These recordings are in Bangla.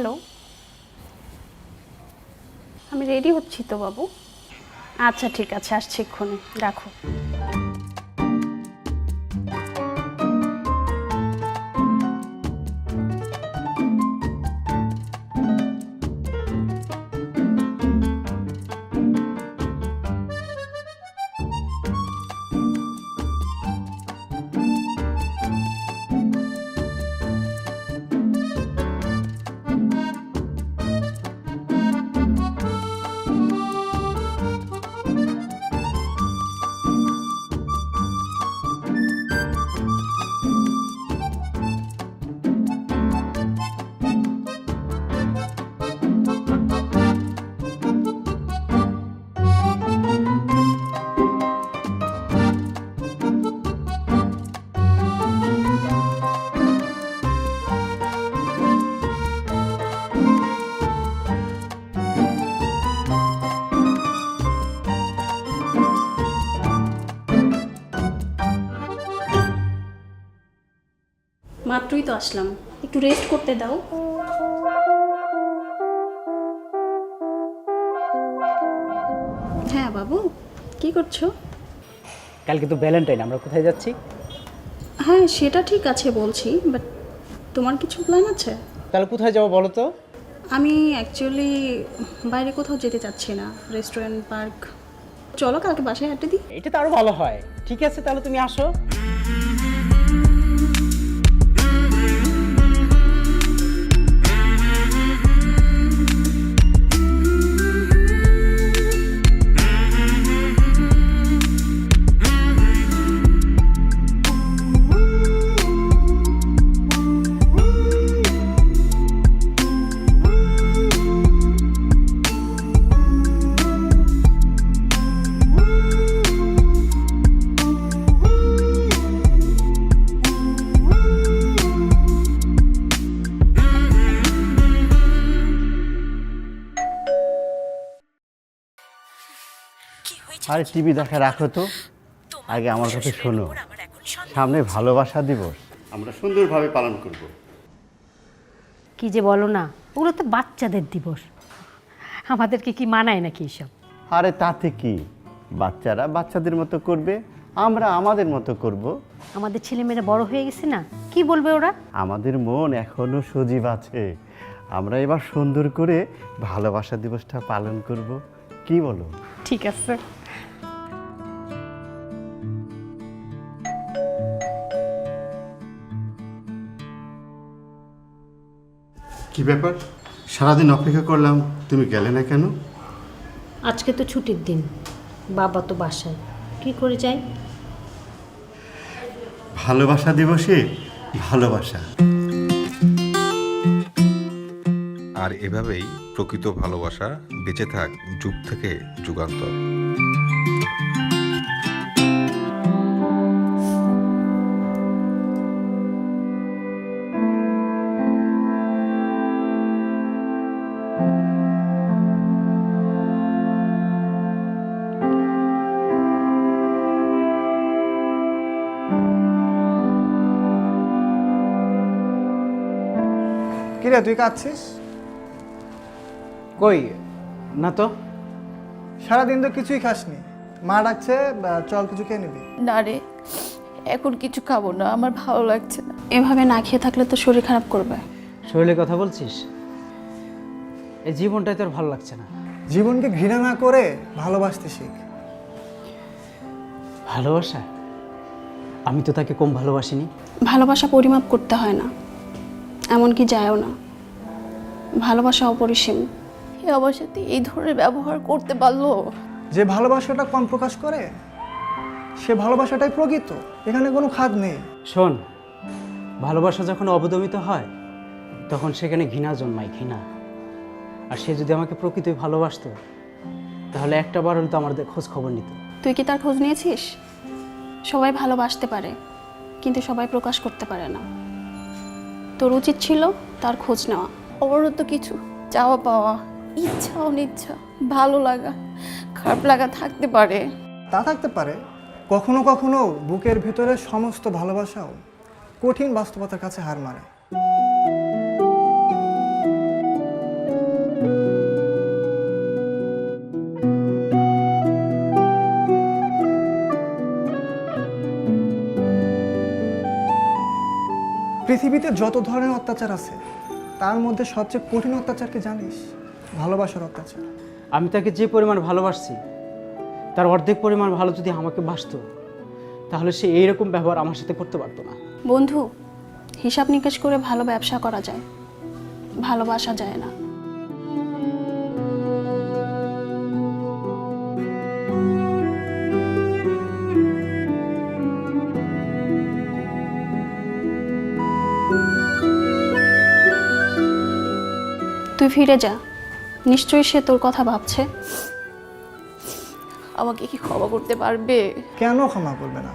হ্যালো আমি রেডি হচ্ছি তো বাবু। আচ্ছা ঠিক আছে আসছি এক্ষুনি। রাখো। মাত্রই তো আসলাম। একটু রেস্ট করতে দাও। হ্যাঁ বাবু কি করছ? কালকে তো ভ্যালেন্টাইন আমরা কোথায় যাচ্ছি? হ্যাঁ সেটা ঠিক আছে বলছি বাট তোমার কিছু প্ল্যান আছে? তাহলে কোথায় যাব বলো তো? আমি অ্যাকচুয়ালি বাইরে কোথাও যেতে চাচ্ছি না রেস্টুরেন্ট পার্ক চলো কালকে বাসায় হাঁটে দিই। এটা তো আরও ভালো হয়। ঠিক আছে তাহলে তুমি আসো। আরে টিভি দেখা রাখো তো। আগে আমার কথা শোনো। সামনে ভালোবাসা দিবস। আমরা সুন্দরভাবে পালন করব। কি যে বলো না ওগুলো তো বাচ্চাদের দিবস। আমাদেরকে কি মানায় নাকি এসব? আরে তাতে কি? বাচ্চারা বাচ্চাদের মতো করবে আমরা আমাদের মতো করব। আমাদের ছেলেমেয়েরা বড় হয়ে গেছে না কি বলবে ওরা? আমাদের মন এখনও সজীব আছে। আমরা এবার সুন্দর করে ভালোবাসা দিবসটা পালন করব। কি বলো? ঠিক আছে। কি ব্যাপার? সারাদিন অপেক্ষা করলাম তুমি গেলে না কেন? আজকে তো ছুটির দিন বাবা তো বাসায়। কি করে যাই? ভালোবাসা দিবসে ভালোবাসা। আর এভাবেই প্রকৃত ভালোবাসা বেঁচে থাক যুগ থেকে যুগান্তর। কিরে তুই কাঁদছিস? কই? না তো। সারাদিন তো কিছুই খাসনি। মা ডাকছে চল কিছু খেয়ে নিবি। না রে এখন কিছু খাব না আমার ভালো লাগছে না। এভাবে না খেয়ে থাকলে তো শরীর খারাপ করবে। শরীরের কথা বলছিস? এই জীবনটাই তোর ভালো লাগছে না। জীবনকে ঘৃণা না করে ভালোবাসতে শিখ। ভালোবাসা? আমি তো তাকে কম ভালোবাসিনি। ভালোবাসা পরিমাপ করতে হয় না। এমনকি যায়ও না। ভালোবাসা অপরিসীম। আমার সাথে এই ধরনের ব্যবহার করতে পারল? যে ভালোবাসাটা কম প্রকাশ করে সে ভালোবাসাটাই প্রকৃত। এখানে কোনো খাদ নেই। শোন ভালোবাসা যখন অবদমিত হয় তখন সেখানে ঘৃণা জন্মায় ঘৃণা। আর সে যদি আমাকে প্রকৃতই ভালোবাসত তাহলে একটা বার হলে তো আমার খোঁজ খবর নিত। তুই কি তার খোঁজ নিয়েছিস? সবাই ভালোবাসতে পারে কিন্তু সবাই প্রকাশ করতে পারে না। তোর উচিত ছিল তার খোঁজ নেওয়া। অবরত তো কিছু চাওয়া পাওয়া ইচ্ছা অনিচ্ছা ভালো লাগা খারাপ লাগা থাকতে পারে। তা থাকতে পারে। কখনো কখনো বুকের ভেতরে সমস্ত ভালোবাসাও কঠিন বাস্তবতার কাছে হার মানে পৃথিবীতে যত ধরনের অত্যাচার আছে তার মধ্যে সবচেয়ে কঠিন অত্যাচার কি জানিস? ভালোবাসার অত্যাচার। আমি তাকে যে পরিমাণ ভালোবাসছি তার অর্ধেক পরিমাণ ভালো যদি আমাকে বাসত তাহলে সে এইরকম ব্যবহার আমার সাথে করতে পারতো না। বন্ধু হিসাব নিকাশ করে ভালো ব্যবসা করা যায়। ভালোবাসা যায় না। তুই ফিরে যা। নিশ্চয়ই সে তোর কথা ভাবছে। আমাকে কি ক্ষমা করতে পারবে? কেন ক্ষমা করবে না?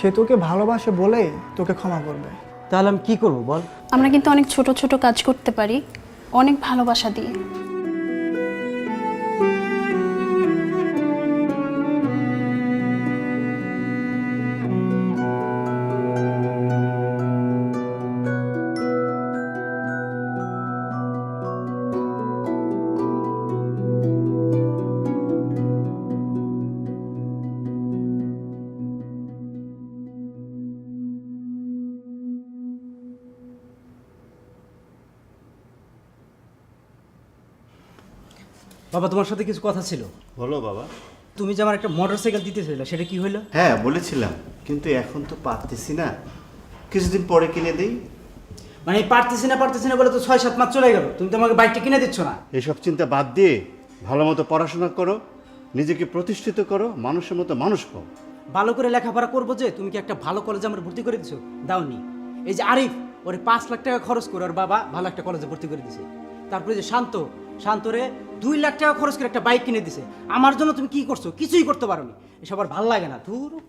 সে তোকে ভালোবাসে বলে তোকে ক্ষমা করবে। তাহলে আমি কি করব বল? আমরা কিন্তু অনেক ছোট ছোট কাজ করতে পারি অনেক ভালোবাসা দিয়ে। বাবা তোমার সাথে কিছু কথা ছিল। বলো বাবা। তুমি যে আমার একটা মোটর সাইকেল দিতেছিলে সেটা কি হলো হ্যাঁ বলেছিলাম। কিন্তু এখন তো পারতেছি না। কিছুদিন পরে কিনে দিই। মানে এই পারতেছি না পারতেছি না বলে তো ছয় সাত মাস চলে গেল। তুমি তো আমাকে বাইকটা কিনে দিচ্ছ না। এসব চিন্তা বাদ দিয়ে ভালো মতো পড়াশোনা করো নিজেকে প্রতিষ্ঠিত করো মানুষের মতো মানুষ হও। ভালো করে লেখাপড়া করব যে তুমি কি একটা ভালো কলেজে আমার ভর্তি করে দিছো? দাওনি। এই যে আরিফ ওরে পাঁচ লাখ টাকা খরচ করে ওর বাবা ভালো একটা কলেজে ভর্তি করে দিছে। তারপরে যে শান্ত শান্তরে দুই লাখ টাকা খরচ করে একটা বাইক কিনে দিছে। আমার জন্য তুমি কি করছ? কিছুই করতে পারোনি। এসব আর ভালো লাগে না। ধুর।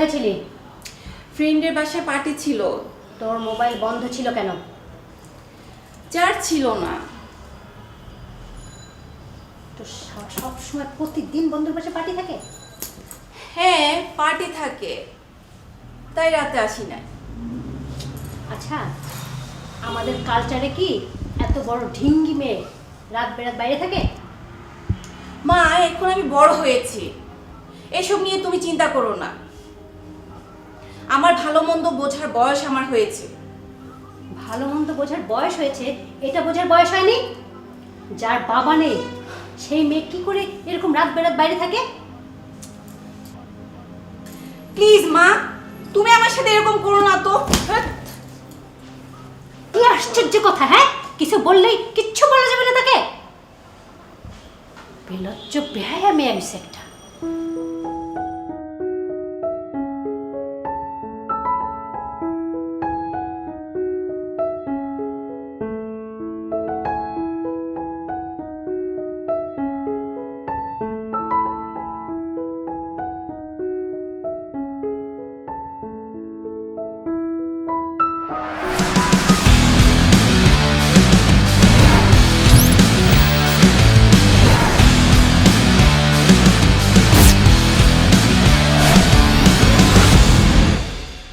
কোথায় ছিলি? ফ্রেন্ডের বাসায় পার্টি ছিল। তোর মোবাইল বন্ধ ছিল কেন? চার্জ ছিল না। তো সব সময় প্রতিদিন বন্ধুর পাশে পার্টি থাকে? হ্যাঁ পার্টি থাকে। তাই রাতে আসি না। আচ্ছা আমাদের কালচারে কি এত বড় ঢিঙ্গি মেয়ে রাত বেরাত বাইরে থাকে? মা এখন আমি বড় হয়েছি। এসব নিয়ে তুমি চিন্তা করো না। আমার ভালো মন্দ বোঝার বয়স আমার হয়েছে। ভালো মন্দ বোঝার বয়স হয়েছে? এটা বোঝার বয়স হয়নি? যার বাবা নেই সেই মেয়ে কি করে এরকম রাত বেরাত বাইরে থাকে? প্লিজ মা তুমি আমার সাথে এরকম করো না তো। কি আশ্চর্য কথা হ্যাঁ? কিছু বললেই কিচ্ছু বলা যাবে না তাকে। বেলজ্জ বেহায়া মেয়ে আমি একটা